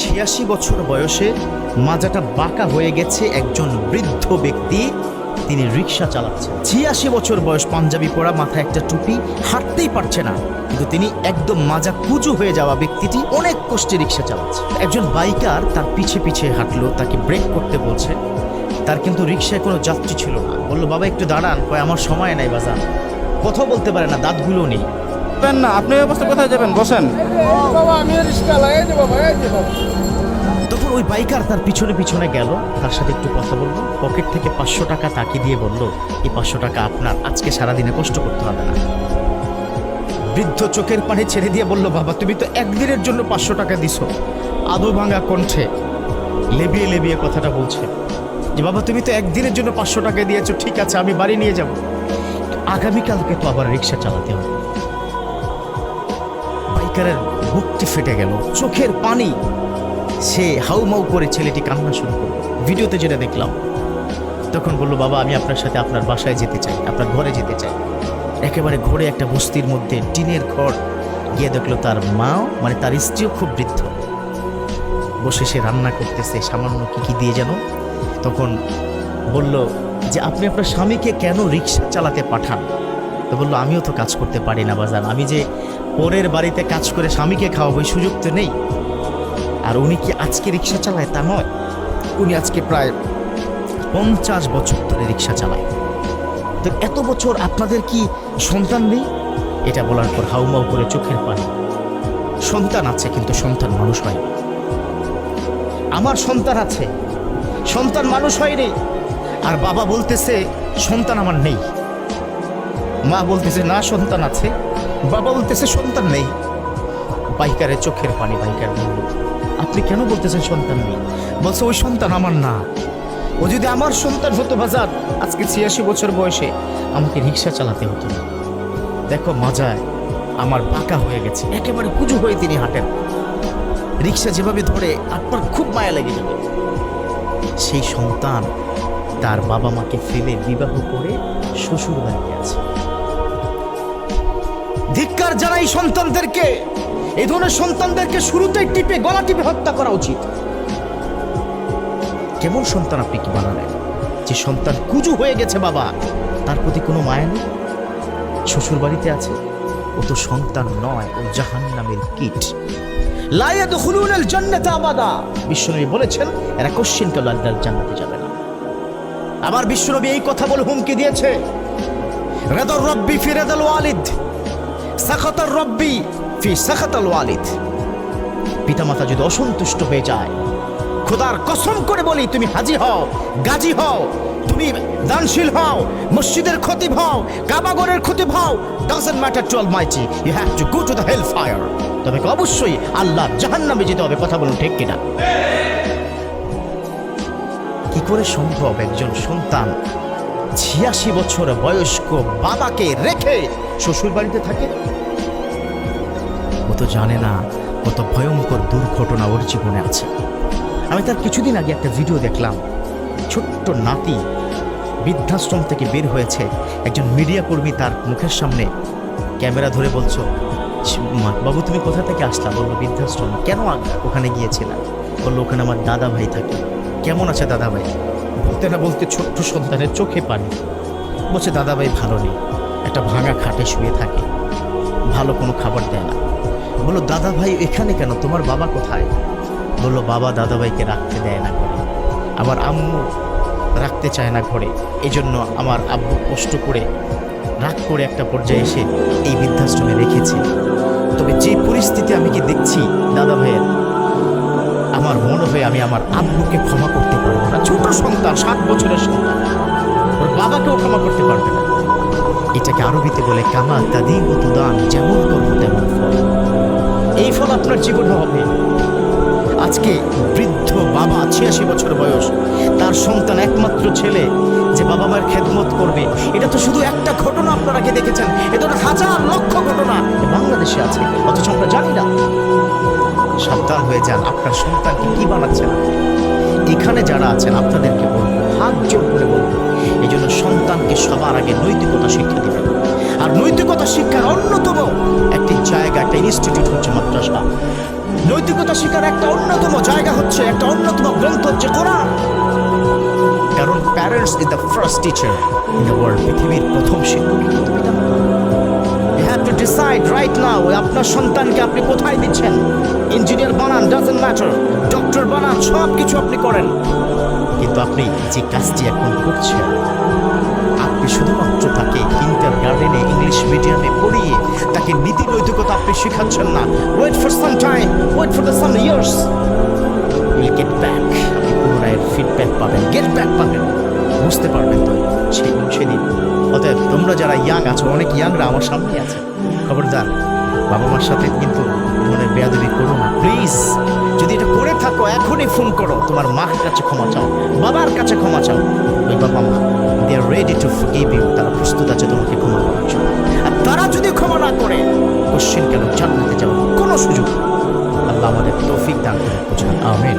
ছিয়াশি বছর বয়সে মাজাটা বাঁকা হয়ে গেছে একজন বৃদ্ধ ব্যক্তি। তিনি রিক্সা চালাচ্ছেন। ছিয়াশি বছর বয়স পাঞ্জাবি পরা, মাথায় একটা টুপি, হাঁটতেই পারছে না। কিন্তু তিনি একদম মাজা কুজু হয়ে যাওয়া ব্যক্তিটি অনেক কষ্টে রিক্সা চালাচ্ছে। একজন বাইকার তার পিছে পিছে হাঁটলো, তাকে ব্রেক করতে বলছে। তার কিন্তু রিক্সায় কোনো যাত্রী ছিল না। বলল, বাবা, একটু দাঁড়ান, কয়, আমার সময় নাই বাজার। কথা বলতে পারে না দাঁতগুলো নেই। যাবেন না, আপনি অবস্থা কোথায় যাবেন? বসেন। তখন ওই বাইকার তার পিছনে পিছনে গেল, তার সাথে একটু কথা বলল, পকেট থেকে পাঁচশো টাকা তাকে দিয়ে বলল, এই পাঁচশো টাকা আপনার, আজকে সারাদিনে কষ্ট করতে হবে না। বৃদ্ধ চোখের পানি ছেড়ে দিয়ে বলল, বাবা, তুমি তো একদিনের জন্য পাঁচশো টাকা দিছো। আদো ভাঙা কণ্ঠে লেবিয়ে লেবিয়ে কথাটা বলছে, যে, বাবা, তুমি তো একদিনের জন্য পাঁচশো টাকা দিয়েছ, ঠিক আছে, আমি বাড়ি নিয়ে যাব। আগামীকালকে তো আবার রিক্সা চালাতে হবে। বাইকারের বুকটি ফেটে গেল, চোখের পানি। সে হাউমাউ করে ছেলেটি কান্না শুরু করল। ভিডিওতে যেটা দেখলাম, তখন বলল, বাবা, আমি আপনার সাথে আপনার বাসায় যেতে চাই, আপনার ঘরে যেতে চাই। একেবারে ঘরে একটা বস্তির মধ্যে টিনের ঘর গিয়ে দেখল, তার মাও মানে তার স্ত্রীও খুব বৃদ্ধ। বসে সে রান্না করতেছে, সামান্য কী কী দিয়ে যেন। তখন বলল, যে আপনি আপনার স্বামীকে কেন রিক্সা চালাতে পাঠান? তো বলল, আমিও তো কাজ করতে পারি না বাজান আমি যে পরের বাড়িতে কাজ করে স্বামীকে খাওয়াবো এই সুযোগ তো নেই। আর উনি কি আজকে রিক্সা চালায় তা নয়? উনি আজকে প্রায় পঞ্চাশ বছর ধরে রিক্সা চালায়। তো এত বছর আপনাদের কি সন্তান নেই? এটা বলার পর হাউমাউ করে চোখের পানি। সন্তান আছে কিন্তু সন্তান মানুষ হয় আমার সন্তান আছে। সন্তান মানুষ হয়নি আর বাবা বলতেছে সন্তান আমার নেই। মা বলতেছে, না, সন্তান আছে। বাবা বলতেছে, সন্তান নেই। বাইকারের চোখের পানি বাইকার আপনি কেন বলতেছেন সন্তান নেই? বলছে, ওই সন্তান আমার না। ও যদি আমার সন্তান হতো বাজার, আজকে ছিয়াশি বছর বয়সে আমাকে রিক্সা চালাতে হতো না। দেখো মাজায় আমার বাঁকা হয়ে গেছে, একেবারে পুজো হয়ে তিনি হাঁটেন। রিক্সা যেভাবে ধরে আপনার খুব মায়া লেগে যাবে। সেই সন্তান তার বাবা মাকে ফেলে বিবাহ করে শ্বশুর বাড়িতে আছে। ধিক্কার জানাই সন্তানদেরকে। এই ধরনের সন্তানদেরকে শুরুতেই টিপে, গলা টিপে হত্যা করা উচিত। কেমন সন্তান আপনি কি বানালেন? যে সন্তান কুজু হয়ে গেছে, বাবা। তার প্রতি কোনো মায়া নেই? শ্বশুর বাড়িতে আছে? ও তো সন্তান নয়, ও জাহান নামের কীট। লায়াদ হুলুনাল জান্নাত আবাদা। বিশ্বনবী বলেছেন, এরা কোশ্চিন কাল আল্লাহর জান্নাতে যাবে না। আবার বিশ্বনবী এই কথা বলে হুমকি দিয়েছে। রেদর রব্বি ফি রেদাল ওয়ালিদ। সাখাতার রব্বি ফি সাখাতাল ওয়ালিদ। পিতামাতা যদি অসন্তুষ্ট হয়ে যায়, খোদার কসম করে বলি, তুমি হাজি হও, গাজী হও, তুমি দানশীল হও, মসজিদের খতিব হও, কাবাগরের খতিব হও doesn't matter to almighty you have to go to the hell fire তবে অবশ্যই আল্লাহ জাহান্নামে যেতে হবে, কথা বলুন ঠিক কিনা? কি করে সম্ভব একজন সন্তান ছিয়াশি বছর বয়স্ক বাবাকে রেখে শ্বশুর বাড়িতে থাকে। ও তো জানে না কত ভয়ঙ্কর দুর্ঘটনা ওর জীবনে আছে। আমি তার কিছুদিন আগে একটা ভিডিও দেখলাম। ছোট্ট নাতি বৃদ্ধাশ্রম থেকে বের হয়েছে। একজন মিডিয়া কর্মী তার মুখের সামনে ক্যামেরা ধরে বলছো "মা, বাবু তুমি কোথা থেকে আসলা? বলল বৃদ্ধাশ্রম। কেন ওখানে গিয়েছিলাম। বলল ওখানে আমার দাদা ভাই থাকে। কেমন আছে দাদাভাই? বলতে না বলতে ছোট্ট সন্তানের চোখে পানি। বলছে দাদা ভাই ভালো নেই। একটা ভাঙা খাটে শুয়ে থাকে। ভালো কোনো খাবার দেয় না। বলল, দাদাভাই এখানে কেন? তোমার বাবা কোথায়? বলল, বাবা দাদাভাইকে রাখতে দেয় না ঘরে। আমার আম্মু রাখতে চায় না ঘরে। এই জন্য আমার আব্বু কষ্ট করে, রাগ করে একটা পর্যায়ে এসে এই বৃদ্ধাশ্রমে রেখেছে। তবে যে পরিস্থিতি আমি কি দেখছি দাদা ভাইয়ের আমার মনে হয় আমি আমার আব্বুকে ক্ষমা করতে পারব না। ছোট সন্তান, সাত বছরের সন্তান। ওর বাবাকেও ক্ষমা করতে পারবে না। এটাকে আরবিতে বলে কামা তাদিন ও দান যেমন করব তেমন ফল। এই ফল আপনার জীবনে হবে। আজকে বৃদ্ধ বাবা, ছিয়াশি বছর বয়স, তার সন্তান একমাত্র ছেলে যে বাবা মায়ের খেদমত করবে। এটা তো শুধু একটা ঘটনা আপনারা কি দেখেছেন। এ ধরনের হাজার লক্ষ ঘটনা। বাংলাদেশে আছে, অথচ আমরা জানি না। সাবধান হয়ে যান, আপনার সন্তানকে কি বানাচ্ছেন এখানে যারা আছেন, আপনাদেরকে বলব, হাত জোর করে বলব এই জন্য সন্তানকে সবার আগে নৈতিকতা শিক্ষা দিবেন আর নৈতিকতা শিক্ষার অন্যতম একটি জায়গা, একটা ইনস্টিটিউট হচ্ছে মাদ্রাসা। নৈতিকতা শিক্ষার একটা অন্যতম জায়গা হচ্ছে, একটা অন্যতম গ্রন্থ হচ্ছে কোরআন। কারণ parents is the first teacher in the world পৃথিবীর প্রথম শিক্ষক। ডিসাইড রাইট নাও আপনার সন্তানকে আপনি কোথায় দিচ্ছেন? ইঞ্জিনিয়ার বানান ডাজেন্ট ম্যাটার ডক্টর বানান সব কিছু আপনি করেন। কিন্তু আপনি যে কাজটি এখন করছেন, আপনি শুধুমাত্র তাকে কিন্টার গার্ডেনে ইংলিশ মিডিয়ামে পড়িয়ে তাকে নীতি নৈতিকতা আপনি শেখাচ্ছেন না। Wait for some time wait for the some years will get back পুনরায় ফিডব্যাক পাবেন গেট ব্যাক পাবেন। বুঝতে পারবেন তো? সেদিন অতএব তোমরা যারা ইয়াং আছো, অনেক ইয়াংরা আমার সামনে আছে। খবরদার, বাবা মার সাথে কিন্তু মনে বেয়াদবি করো না। প্লিজ যদি এটা করে থাকো, এখনই ফোন করো। তোমার মার কাছে ক্ষমা চাও, বাবার কাছে ক্ষমা চাও। ওই বাবা মা they are ready to forgive you তারা প্রস্তুত আছে তোমাকে ক্ষমা করার জন্য। আর তারা যদি ক্ষমা না করে কোশ্চেন কেন? জান্নাতে যাও কোনো সুযোগ আল্লাহ আমাদের তৌফিক দান করে বোঝান আমিন।